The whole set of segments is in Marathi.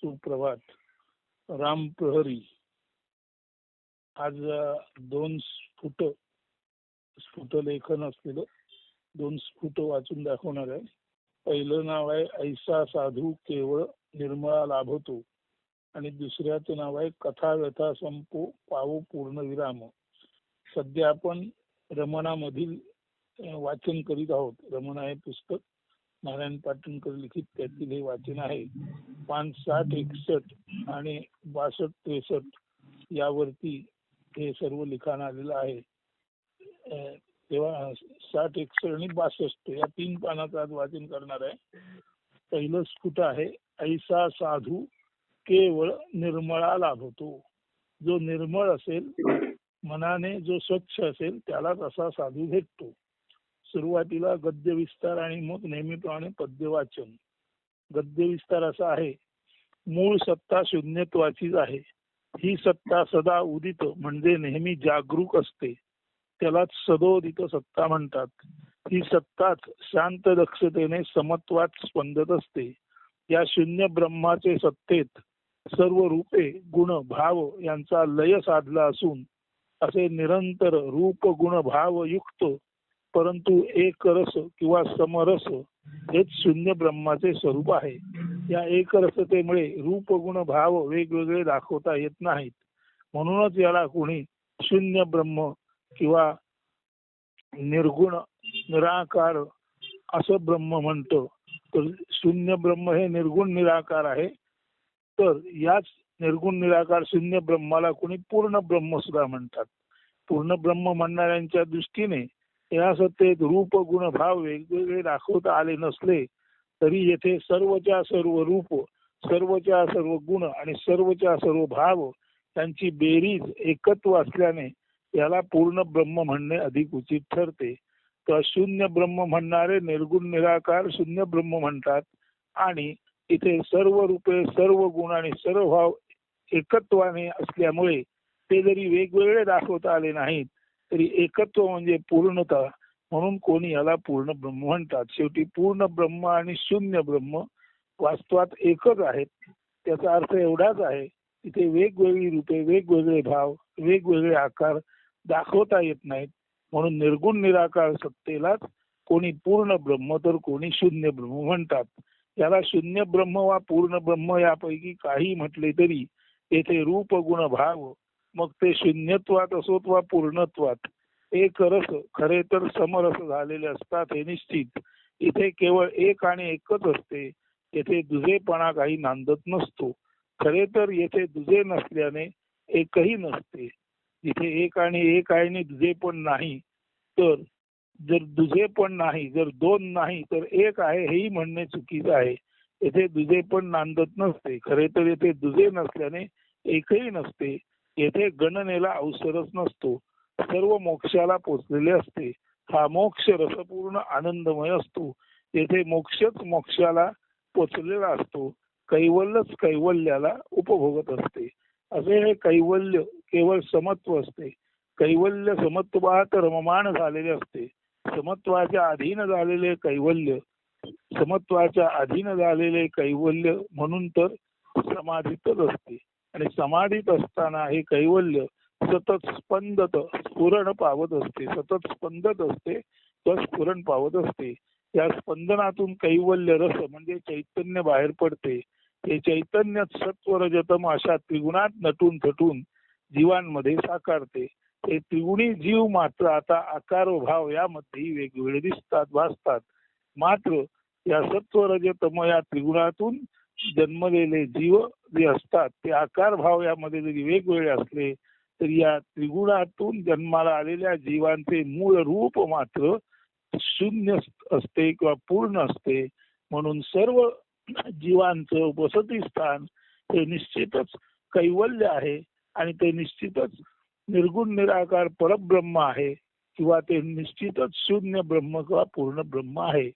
सुप्रभात. राम प्रहरी. आज दोन स्फुट स्फुट लेखन असलेलं दोन स्फुट वाचून दाखवणार आहे. पहिलं नाव आहे ऐसा साधू केवळ निर्मळा लाभतो. आणि दुसऱ्याचं नाव आहे कथा व्यथा संपो पावो पूर्ण विराम. सध्या आपण रमणामधील वाचन करीत आहोत. रमणा हे पुस्तक. नारायण पाटणकर लिखित त्यातील हे वाचन आहे. पान साठ एकसष्ट आणि बासष्ट त्रेसष्ट यावरती हे सर्व लिखाण आलेलं आहे. तेव्हा साठ एकसष्ट आणि बासष्ट या तीन पानाचं आज वाचन करणार आहे. पहिलं स्फुट आहे ऐसा साधू केवळ निर्मळा लाभतो. जो निर्मळ असेल मनाने जो स्वच्छ असेल त्यालाच असा साधू भेटतो. सुरुवातीला गद्य विस्तार आणि मग नेहमीप्रमाणे पद्य वाचन गद्य विस्तार असा आहे मूळ सत्ता शून्यत्वाचीच आहे. ही सत्ता सदा उदित म्हणजे नेहमी जागरूक असते. त्यालाच सदोदित सत्ता म्हणतात. ही सत्ताच शांत दक्षतेने समत्वात स्पंदत असते. या शून्य ब्रह्माचे सत्तेत सर्व रूपे गुण भाव यांचा लय साधला असून असे निरंतर रूप गुण भाव युक्त परंतु एक रस किंवा समरस हेच शून्य ब्रह्माचे स्वरूप आहे. या एकरसतेमुळे रूप गुण भाव वेगवेगळे दाखवता येत नाहीत. म्हणूनच याला कोणी शून्य ब्रह्म किंवा निर्गुण निराकार असं ब्रह्म म्हणतो. तर शून्य ब्रह्म हे निर्गुण निराकार आहे. तर याच निर्गुण निराकार शून्य ब्रह्माला कोणी पूर्ण ब्रह्म सुद्धा म्हणतात. पूर्ण ब्रह्म म्हणणाऱ्यांच्या दृष्टीने या सत्तेत रूप गुण भाव वेगवेगळे दाखवता आले नसले तरी येथे सर्वच्या सर्व रूप सर्वच्या सर्व गुण आणि सर्वच्या सर्व भाव त्यांची बेरीज एकत्व असल्याने याला पूर्ण ब्रह्म म्हणणे अधिक उचित ठरते. तर शून्य ब्रह्म म्हणणारे निर्गुण निराकार शून्य ब्रह्म म्हणतात आणि इथे सर्व रूपे सर्व गुण आणि सर्व भाव एकत्वाने असल्यामुळे ते जरी वेगवेगळे दाखवता आले नाहीत तरी एकत्व म्हणजे पूर्णता म्हणून कोणी याला पूर्ण ब्रह्म म्हणतात. शेवटी पूर्ण ब्रह्म आणि शून्य ब्रह्म वास्तवात एकच आहेत. त्याचा अर्थ एवढाच आहे तिथे वेगवेगळी रूपे वेगवेगळे भाव वेगवेगळे आकार दाखवता येत नाहीत. म्हणून निर्गुण निराकार सत्तेलाच कोणी पूर्ण ब्रह्म तर कोणी शून्य ब्रह्म म्हणतात. याला शून्य ब्रह्म वा पूर्ण ब्रह्म यापैकी काही म्हटले तरी येथे रूप गुण भाव मग ते शून्यत्वात असोत वा पूर्णत्वात एक रस खरे तर समरस झालेले असतात हे निश्चित. इथे केवळ एक आणि एकच असते येथे दुजेपणा काही नांदत नसतो. खरे तर येथे दुजे नसल्याने एकही नसते. इथे एक आणि एक आहे आणि दुजे पण नाही. तर जर दुजे पण नाही जर दोन नाही तर एक आहे हेही म्हणणे चुकीचं आहे. येथे दुजे पण नांदत नसते. खरे तर येथे दुजे नसल्याने एकही नसते. येथे गणनेला अवसरच नसतो. सर्व मोक्षाला पोचलेले असते. हा मोक्ष रसपूर्ण आनंदमय असतो. येथे मोक्षच मोक्षाला पोचलेला असतो. कैवल्यच कैवल्याला उपभोगत असते. असे हे कैवल्य केवळ समत्व असते. कैवल्य समत्वात रममाण झालेले असते. समत्वाच्या अधीन झालेले कैवल्य समत्वाच्या अधीन झालेले कैवल्य म्हणून तर समाधीतच असते. आणि समाधीत असताना हे कैवल्य सतत स्पंदत स्फुरण पावत असते. सतत स्पंदत असते तर स्फुरण पावत असते. या स्पंदनातून कैवल्य रस म्हणजे चैतन्य बाहेर पडते. हे चैतन्य सत्व रजतम अशा त्रिगुणात नटून थटून जीवांमध्ये साकारते. हे त्रिगुणी जीव मात्र आता आकार व भाव यामध्ये वेगवेगळे दिसतात भासतात. मात्र या सत्व रजतम या त्रिगुणातून जन्मलेले जीव जे असतात ते आकार भाव यामध्ये जरी वेगवेगळे असले तरी या त्रिगुणातून जन्माला आलेल्या जीवांचे मूळ रूप मात्र शून्य असते किंवा पूर्ण असते. म्हणून सर्व जीवांचं वसती स्थान हे निश्चितच कैवल्य आहे आणि ते निश्चितच निर्गुण निराकार परब्रह्म आहे किंवा ते निश्चितच शून्य ब्रह्म किंवा पूर्ण ब्रह्म आहे.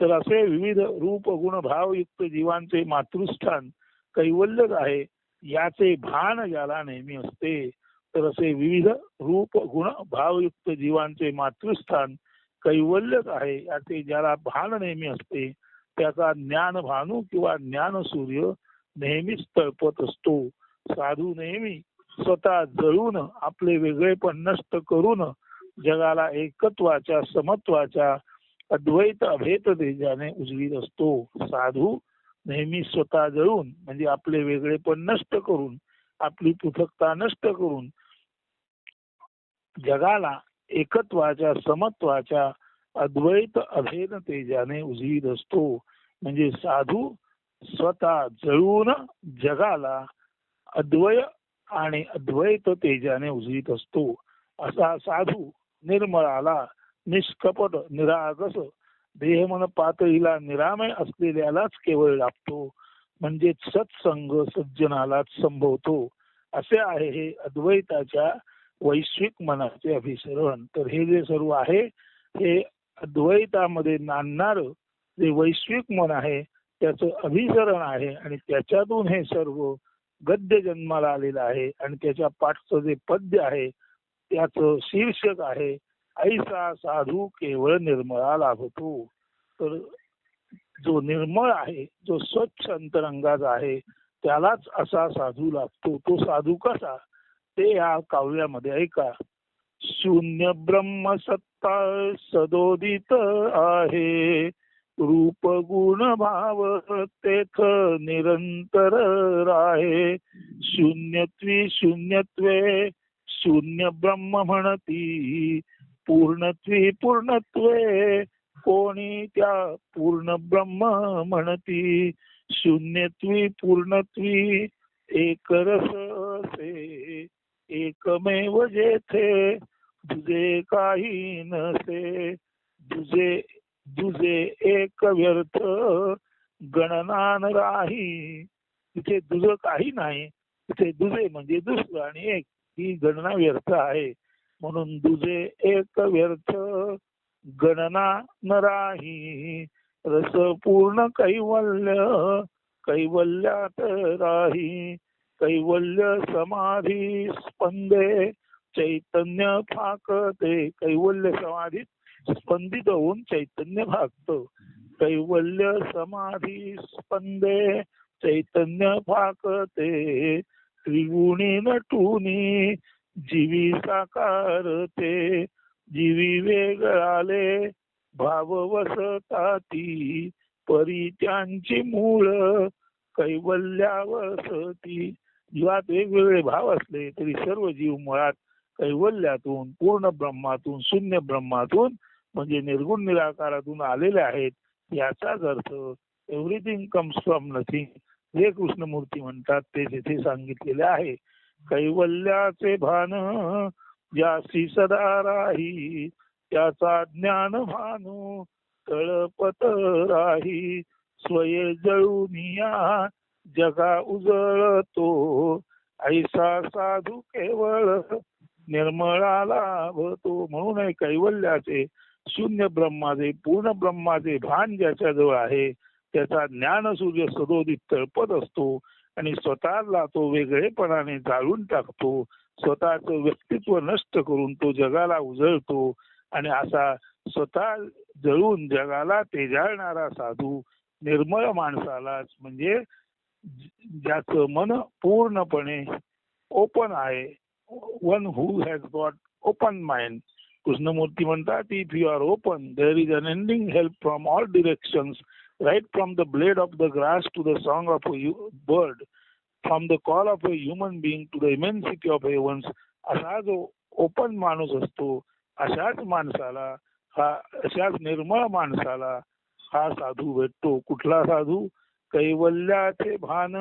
तर असे विविध रूप गुण भावयुक्त जीवांचे मातृस्थान कैवल्यच आहे याचे भान ज्याला नेहमी असते. तर असे विविध रूप गुण भावयुक्त जीवांचे मातृस्थान कैवल्यच आहे याचे ज्याला भान नेहमी असते त्याचा ज्ञान भानू किंवा ज्ञान सूर्य नेहमीच तळपत असतो. साधू नेहमी स्वतः जळून आपले वेगळेपण नष्ट करून जगाला एकत्वाच्या समत्वाच्या अद्वैत अभेद तेजाने उजवीत असतो. साधू नेहमी स्वतः जळून म्हणजे आपले वेगळेपण नष्ट करून आपली पृथकता नष्ट करून जगाला एकत्वाच्या समत्वाच्या अद्वैत अभेद तेजाने उजवीत असतो. म्हणजे साधू स्वतः जळून जगाला अद्वय आणि अद्वैत तेजाने उजवीत असतो. असा साधू निर्मळाला निष्कपट निरागस देहमन पातळीला निरामय असलेल्यालाच केवळ लाभतो. म्हणजे सत्संग सज्जनालाच संभवतो. असे आहे हे अद्वैताच्या वैश्विक मनाचे अभिसरण. तर हे जे सर्व आहे हे अद्वैतामध्ये नांदणार जे वैश्विक मन आहे त्याचं अभिसरण आहे आणि त्याच्यातून हे सर्व गद्य जन्माला आलेलं आहे आणि त्याच्या पाठचं जे पद्य आहे त्याचं शीर्षक आहे ऐसा साधू केवळ निर्मळा लाभतो. तर जो निर्मळ आहे जो स्वच्छ अंतरंगाचा आहे त्यालाच असा साधू लागतो तो साधू कसा? ते या काव्यामध्ये ऐका. शून्य ब्रह्म सत्ता सदोदित आहे. रूप गुण भाव तेथ निरंतर राहे. शून्यत्वी शून्यत्वे शून्य ब्रह्म म्हणती. पूर्णत्वी पूर्णत्वे कोणी त्या पूर्ण ब्रह्म म्हणती. शून्यत्वी पूर्णत्वी एक रस असे. एकमेव जेथे दुजे काही नसे. दुजे दुजे एक व्यर्थ गणनान राही. तिथे दुज काही नाही तिथे दुजे म्हणजे दुसरं आणि एक. ही गणना व्यर्थ आहे. म्हणून दुजे एक व्यर्थ गणना न राही. रस पूर्ण कैवल्य कैवल्यात राही. कैवल्य समाधी स्पंदे चैतन्य फाकते कैवल्य समाधी स्पंदित होऊन चैतन्य भागत. कैवल्य समाधी स्पंदे चैतन्य फाकते त्रिगुणी नटुनी जीवी साकारते जीवी वेगळाले भाव वसताती परी त्यांची मूळ कैवल्यावसती. जीवात वेगवेगळे भाव असले तरी सर्व जीव मुळात कैवल्यातून पूर्ण ब्रह्मातून शून्य ब्रह्मातून म्हणजे निर्गुण निराकारातून आलेले आहेत. याचाच अर्थ एव्हरीथिंग कम्स फ्रॉम नथिंग जे कृष्णमूर्ती म्हणतात ते तिथे सांगितलेले आहे. कैवल्याचे भान ज्यासी सदा राही त्याचा ज्ञान भानू तळपत राही. स्वय जळूनिया जगा उजळतो. ऐसा साधू केवळ निर्मळा लाभतो. म्हणून कैवल्याचे शून्य ब्रह्माचे पूर्ण ब्रह्माचे भान ज्याच्या जवळ आहे त्याचा ज्ञान सूर्य सदोदित तळपत असतो. आणि स्वतःला तो वेगळेपणाने जाळून टाकतो. स्वतःच व्यक्तित्व नष्ट करून तो जगाला उजळतो. आणि असा स्वतः जळून जगाला तेजाळणारा साधू निर्मळ माणसालाच म्हणजे ज्याचं मन पूर्णपणे ओपन आहे. One who has got open mind Krishnamurti म्हणतात if you are open there is unending help from all directions right from the blade of the grass to the song of a bird, from the call of a human being to the immensity of heavens, असा जो ओपन माणूस असतो अशाच माणसाला हा अशाच निर्मळ माणसाला हा साधू भेटतो कुठला साधू कैवल्याचे भान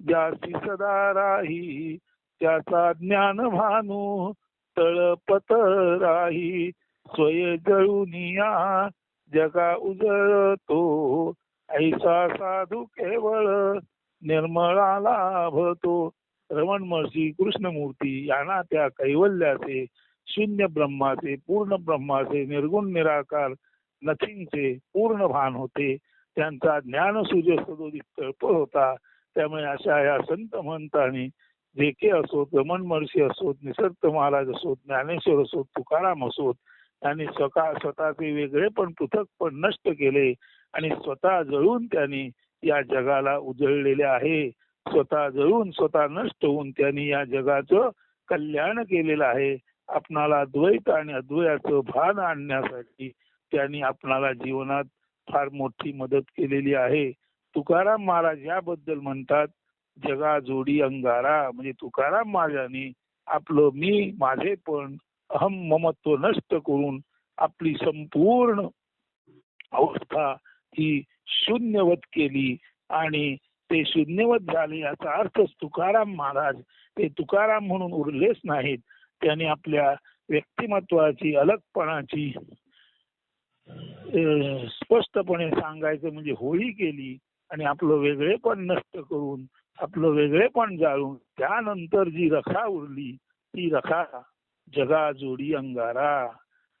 ज्यासी सदा राही त्याचा ज्ञान भानू तळपत राही स्वय जळूनिया जगा उजळतो. ऐसा साधू केवळ निर्मळा लाभतो. रमण महर्षी कृष्णमूर्ती यांना त्या कैवल्याचे शून्य ब्रह्माचे पूर्ण ब्रह्माचे निर्गुण निराकार नथिंगचे पूर्ण भान होते. त्यांचा ज्ञान सूर्य सदोदित तळप होता. त्यामुळे अशा या संत महंतांनी जे के असोत रमण महर्षी असोत निसर्ग महाराज असोत ज्ञानेश्वर असोत तुकाराम असोत त्यांनी स्वतः स्वतःचे वेगळे पण पृथक पण नष्ट केले आणि स्वतः जळून त्यांनी या जगाला उजळलेले आहे. स्वतः जळून स्वतः नष्ट होऊन त्यांनी या जगाचं कल्याण केलेलं आहे. आपणाला द्वैत आणि अद्वयाचं भान आणण्यासाठी त्यांनी आपणाला जीवनात फार मोठी मदत केलेली आहे. तुकाराम महाराज याबद्दल म्हणतात जगा जोडी अंगारा. म्हणजे तुकाराम महाराजांनी आपलं मी माझे पण अहम ममत्व नष्ट करून आपली संपूर्ण अवस्था ही शून्यवत केली आणि ते शून्यवत झाले याचा अर्थ तुकाराम महाराज ते तुकाराम म्हणून उरलेच नाहीत. त्यांनी आपल्या व्यक्तिमत्वाची अलगपणाची स्पष्टपणे सांगायचं म्हणजे होळी केली आणि आपलं वेगळेपण नष्ट करून आपलं वेगळेपण जाळून त्यानंतर जी रखा उरली ती रखा जगा जोडी अंगारा.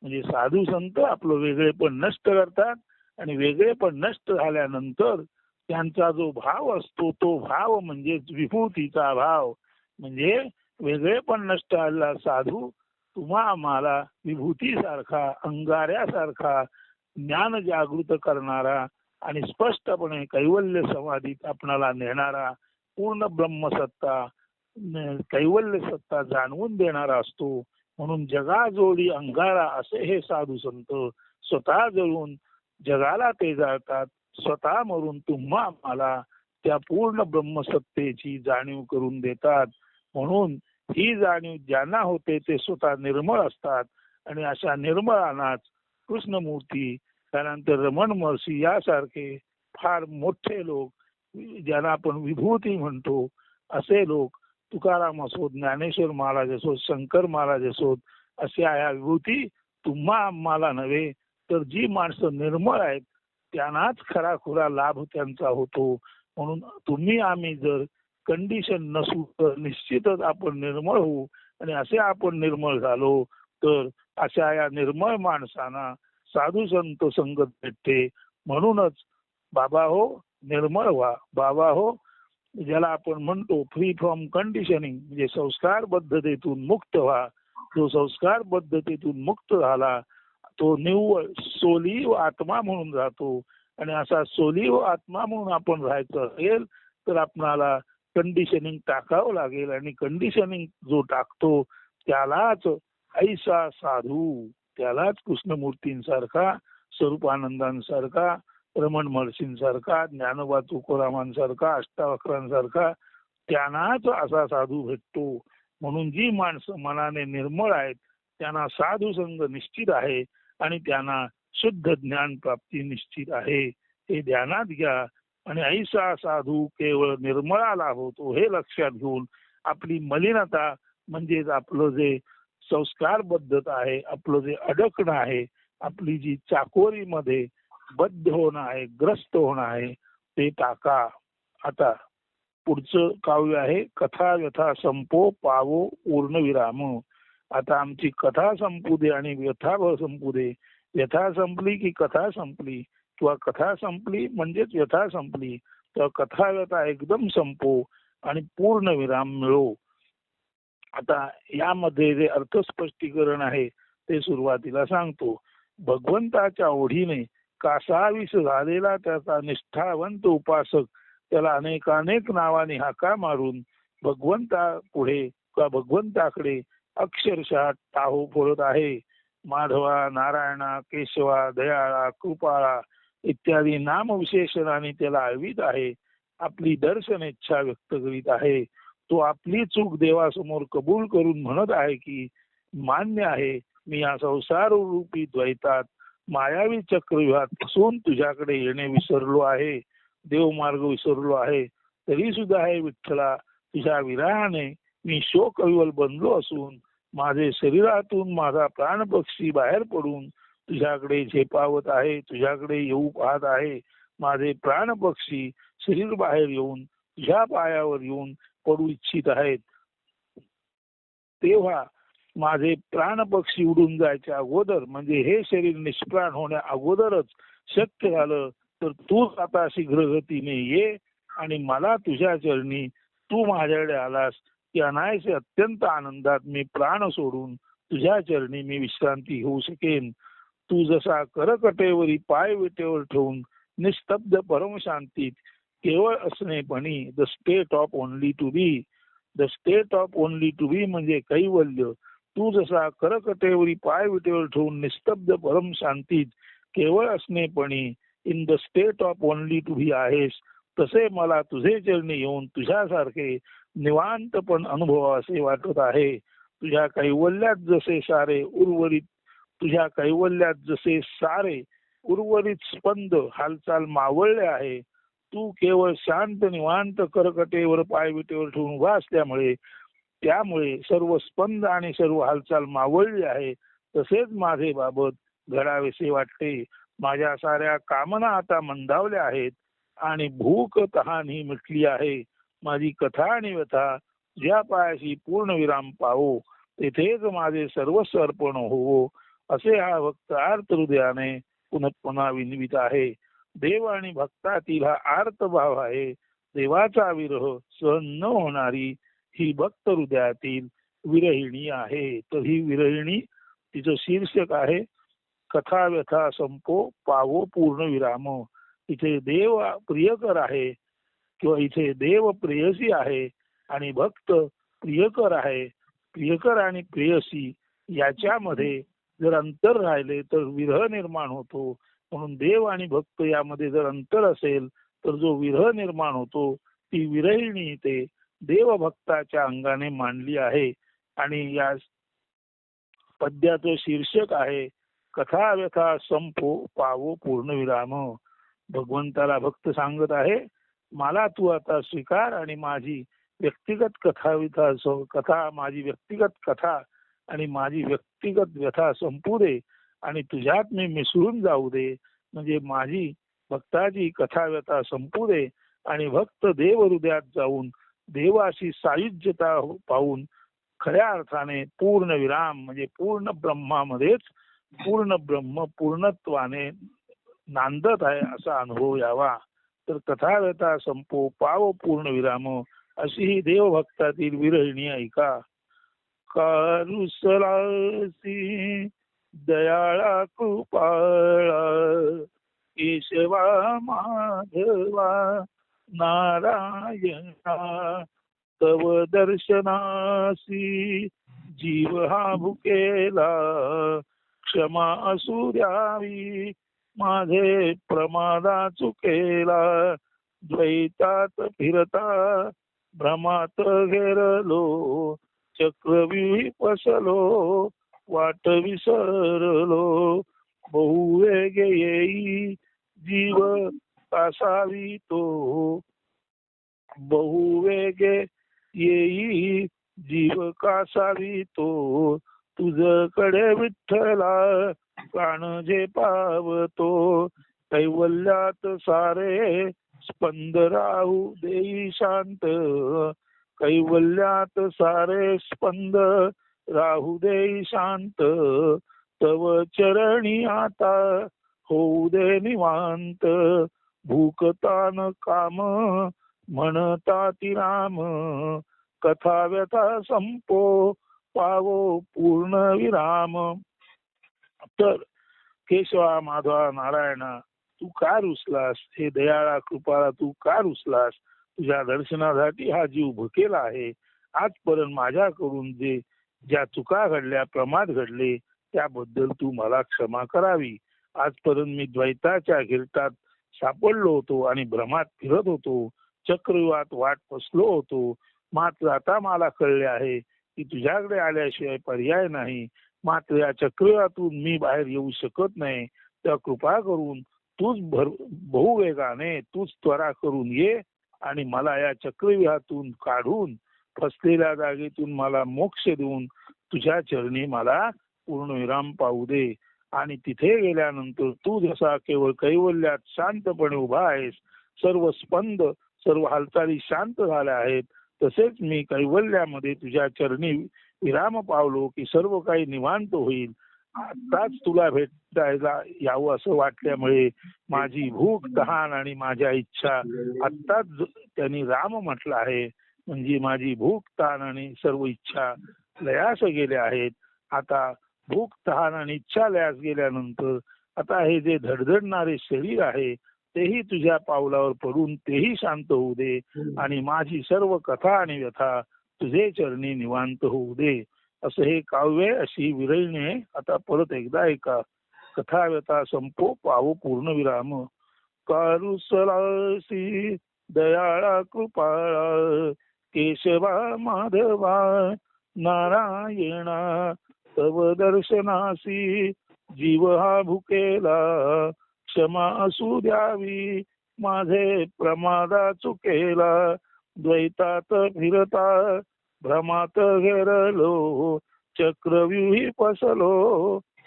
म्हणजे साधू संत आपलं वेगळेपण नष्ट करतात आणि वेगळेपण नष्ट झाल्यानंतर त्यांचा जो भाव असतो तो भाव म्हणजे विभूतीचा भाव. म्हणजे वेगळेपण नष्ट झालेला साधू तुम्हा आम्हाला विभूतीसारखा अंगाऱ्यासारखा ज्ञान जागृत करणारा आणि स्पष्टपणे कैवल्य समाधीत आपणाला नेणारा पूर्ण ब्रह्मसत्ता कैवल्य सत्ता जाणवून देणारा असतो. म्हणून जगाजोडी अंगारा असे हे साधू संत स्वतः जळून जगाला ते जाळतात. स्वतः मरून तुम्हा आम्हाला त्या पूर्ण ब्रह्मसत्तेची जाणीव करून देतात. म्हणून ही जाणीव ज्यांना होते ते स्वतः निर्मळ असतात. आणि अशा निर्मळानाच कृष्णमूर्ती त्यानंतर रमण महर्षी यासारखे फार मोठे लोक ज्यांना आपण विभूती म्हणतो असे लोक तुकाराम असोत ज्ञानेश्वर महाराज असोत शंकर महाराज असोत अशा ह्या विभूती तुम्हा आम्हाला नव्हे तर जी माणसं निर्मळ आहेत त्यांनाच खरा खुरा लाभ त्यांचा होतो. म्हणून तुम्ही आम्ही जर कंडिशन नसू तर निश्चितच आपण निर्मळ होऊ. आणि असे आपण निर्मळ झालो तर अशा या निर्मळ माणसांना साधू संत संगत भेटते. म्हणूनच बाबा हो निर्मळ व्हा. बाबा हो ज्याला आपण म्हणतो फ्री फ्रॉम कंडिशनिंग म्हणजे संस्कार बद्धतेतून मुक्त व्हा. जो संस्कार बद्धतेतून मुक्त झाला तो निव्वळ सोलीव आत्मा म्हणून राहतो आणि असा सोलीव आत्मा म्हणून आपण राहायचं असेल तर आपणाला कंडिशनिंग टाकावं लागेल. आणि कंडिशनिंग जो टाकतो त्यालाच ऐसा साधू त्यालाच कृष्णमूर्तींसारखा स्वरूपानंदांसारखा रमण महर्षींसारखा ज्ञानोबा तुकोरामांसारखा अष्टावक्रांसारखा त्यांनाच असा साधू भेटतो. म्हणून जी माणसं मनाने निर्मळ आहेत त्यांना साधू संघ निश्चित आहे आणि त्यांना शुद्ध ज्ञान प्राप्ती निश्चित आहे. हे ध्यानात घ्या आणि ऐसा साधू केवळ निर्मळाला होतो हे लक्षात घेऊन आपली मलिनता म्हणजेच आपलं जे संस्कार पद्धत आहे आपलं जे अडकणं आहे आपली जी चाकोरीमध्ये बद्ध होणं आहे ग्रस्त होणं आहे ते टाका. आता पुढचं काव्य आहे कथा व्यथा संपो पावो पूर्ण विराम. आता आमची कथा संपू दे आणि व्यथाभर संपू दे. व्यथा संपली की कथा संपली? किंवा कथा संपली म्हणजेच व्यथा संपली? तर कथा व्यथा एकदम संपो आणि पूर्ण विराम मिळो. आता यामध्ये जे अर्थस्पष्टीकरण आहे ते सुरुवातीला सांगतो. भगवंताच्या ओढीने कासावीस झालेला त्याचा निष्ठावंत उपासक त्याला अनेकानेक नावाने हाका मारून भगवंता पुढे किंवा भगवंताकडे अक्षरशः टाहो फोडत आहे. माधवा नारायणा केशवा दयाळा कृपाळा इत्यादी नामविशेषणाने त्याला आळवीत आहे. आपली दर्शन इच्छा व्यक्त करीत आहे. तो आपली चूक देवासमोर कबूल करून म्हणत आहे की मान्य आहे मी या संसार रूपी द्वैतात मायावी चक्रव्यूहात फसून तुझ्याकडे येणे विसरलो आहे देवमार्ग विसरलो आहे तरी सुद्धा हे विठ्ठला तुझ्या विराहाने मी शोक अविवल बनलो असून माझे शरीरातून माझा प्राण पक्षी बाहेर पडून तुझ्याकडे झेपावत आहे तुझ्याकडे येऊ पाहत आहे माझे प्राण पक्षी शरीर बाहेर येऊन तुझ्या पायावर येऊन पडू इच्छित आहेत. तेव्हा माझे प्राणपक्षी उडून जायच्या अगोदर म्हणजे हे शरीर निष्प्राण होण्या अगोदरच शक्य झालं तर तूच आता शीघ्रगतीने ये आणि मला तुझ्या चरणी तू माझ्याकडे आलास. की अनायसे अत्यंत आनंदात मी प्राण सोडून तुझ्या चरणी मी विश्रांती घेऊ शकेन. तू जसा करकटेवरी पाय विटेवर ठेवून निस्तब्ध परमशांतीत केवळ असणेपणी the state of only to be the state of only to be म्हणजे कैवल्य. तू जसा करकटेवरी पाय विटेवर ठेवून निस्तब्ध परम शांतीत केवळ असणेपणी in the state of only to be आहेस तसे मला तुझे चरणी येऊन तुझ्यासारखे निवांत पण अनुभव असे वाटत आहे. तुझ्या कैवल्यात जसे सारे उर्वरित तुझ्या कैवल्यात जसे सारे उर्वरित स्पंद हालचाल मावळले आहे. तू केवळ शांत निवांत करकटेवर पायविटेवर ठेवून उभा असल्यामुळे त्यामुळे सर्व स्पंद आणि सर्व हालचाल मावळली आहे. तसेच माझे बाबत घडावेसे वाटते. माझ्या साऱ्या कामना आता मंदावल्या आहेत आणि भूक तहान ही मिटली आहे. माझी कथा आणि व्यथा ज्या पायाशी पूर्ण विराम पावो तेथेच माझे सर्वस्व अर्पण होवो असे हा भक्त आर्त हृदयाने पुन्हा पुन्हा विनवित आहे. देव आणि भक्तातील हा आर्त भाव आहे. देवाचा विरह सहन न होणारी ही भक्त हृदयातील विरहिणी आहे. तर ही विरहिणी तिचं शीर्षक आहे कथा व्यथा संपो पावो पूर्ण विराम. इथे देव प्रियकर आहे किंवा इथे देव प्रेयसी आहे आणि भक्त प्रियकर आहे. प्रियकर आणि प्रेयसी याच्यामध्ये जर अंतर राहिले तर विरह निर्माण होतो. म्हणून देव आणि भक्त यामध्ये जर अंतर असेल तर जो विरह निर्माण होतो ती विरहिणी ते देवभक्ताच्या अंगाने मांडली आहे. आणि या पद्याचं शीर्षक आहे कथा व्यथा संपो पावो पूर्ण विराम भगवंताला भक्त सांगत आहे मला तू आता स्वीकार आणि माझी व्यक्तिगत कथा व्यथा कथा माझी व्यक्तिगत कथा आणि माझी व्यक्तिगत व्यथा संपू दे आणि तुझ्यात मी मिसळून जाऊ दे. म्हणजे माझी भक्ताची कथा व्यथा संपू दे आणि भक्त देव हृदयात जाऊन देवाशी सायुज्यता हो- पाहून खऱ्या अर्थाने पूर्ण विराम म्हणजे पूर्ण ब्रह्मामध्येच पूर्ण ब्रह्म पूर्णत्वाने नांदत आहे असा अनुभव यावा. तर कथा संपो पाव पूर्ण विराम अशी ही देवभक्तातील विरहिणी ऐका. कारुसलासी दयाळा कृपाळा केशवा माधवा नारायणा तव दर्शनासी जीव हा भुकेला क्षमा असू द्यावी माझे प्रमादा चुकेला. द्वैतात फिरता भ्रमात घेरलो चक्रव्यूही पसलो वाट विसरलो. बहुवेगे येई जीव असावी तो बहुवेगे येई जीव कासावी तो तुझकडे विठ्ठला प्राण जे पावतो. कैवल्यात सारे स्पंद राहू देई शांत. कैवल्यात सारे स्पंद राहू देई शांत. तव चरणी आता होऊ दे निवांत. भूकतान काम म्हणता ती राम. कथा व्यथा संपो पावो पूर्ण विराम. तर केशवा माधवा नारायणा तू का रुसलास? हे दयाळा कृपाळा तू का रुसलास? तुझ्या दर्शनासाठी हा जीव भुकेला आहे. आजपर्यंत माझ्याकडून जे ज्या चुका घडल्या प्रमाद घडले त्याबद्दल तू मला क्षमा करावी. आजपर्यंत मी द्वैताच्या घिरटात सापडलो होतो आणि भ्रमात फिरत होतो. चक्रव्यूहात वाट फसलो होतो. मात्र आता मला कळले आहे की तुझ्याकडे आल्याशिवाय पर्याय नाही. मात्र या चक्रव्यूहातून मी बाहेर येऊ शकत नाही. तर कृपा करून तूच भर बहुवेगाने तूच त्वरा करून ये आणि मला या चक्रव्यूहातून काढून फसलेल्या जागेतून मला मोक्ष देऊन तुझ्या चरणी मला पूर्ण विराम पाहू दे. आणि तिथे गेल्यानंतर तू जसा केवळ कैवल्यात शांतपणे उभा आहेस सर्व स्पंद सर्व हालचाली शांत झाल्या आहेत तसेच मी कैवल्यामध्ये तुझ्या चरणी विराम पावलो की सर्व काही निवांत होईल. आताच तुला भेटायला यावं असं वाटल्यामुळे माझी भूक तहान आणि माझ्या इच्छा आत्ताच त्यांनी राम म्हटलं आहे. म्हणजे माझी भूक तहान आणि सर्व इच्छा लयास गेल्या आहेत. आता भूक तहान आणि इच्छा लयास गेल्यानंतर आता हे जे धडधडणारे शरीर आहे तेही तुझ्या पावलावर पडून तेही शांत होऊ दे आणि माझी सर्व कथा आणि व्यथा तुझे चरणी निवांत होऊ दे. असं हे काव्य अशी विरळणे आता परत एकदा ऐका कथा व्यथा संपो पावो पूर्ण विराम. कारुसलासी दयाळा कृपाळा केशवा माधवा नारायणा तव दर्शनासी जीव हा भुकेला क्षमा असू द्यावी माझे प्रमादा चुकेला द्वैतात फिरता भ्रमात घेरलो चक्रव्यूही पसलो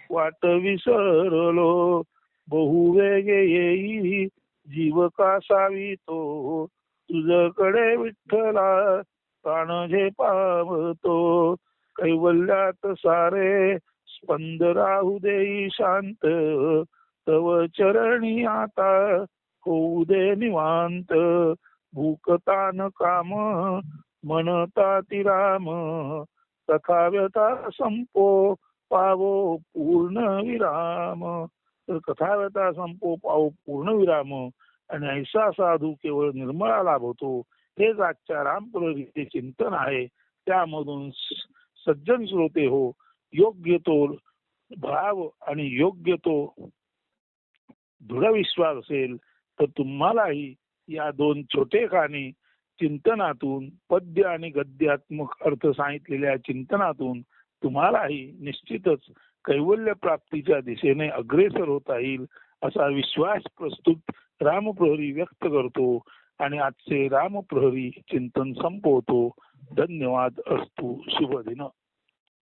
वाट विसरलो बहुवेगे येई जीव कासावी तो तुझकडे विठ्ठला प्राण जे पावतो कैवल्यात सारे स्पंद राहू देई शांत तव चरणी आता होऊ दे निवांत. भूकतान काम म्हणता ती राम तथा व्यथा संपो पावो पूर्ण विराम. तर कथा व्यथा संपो पावो पूर्ण विराम. आणि ऐसा साधू केवळ निर्मळा लाभतो. हेच आजच्या रामप्रभूचे चिंतन आहे. त्यामधून सज्जन श्रोते हो. योग्य तो भाव आणि योग्य तो दृढ विश्वास असेल तर तुम्हालाही या दोन छोटे खाणी चिंतनातून पद्य आणि गद्यात्मक अर्थ सांगितलेल्या चिंतनातून तुम्हालाही निश्चितच कैवल्य प्राप्तीच्या दिशेने अग्रेसर होता येईल असा विश्वास प्रस्तुत रामप्रहरी व्यक्त करतो. आणि आजचे रामप्रहरी चिंतन संपवतो. धन्यवाद असतो शुभ दिन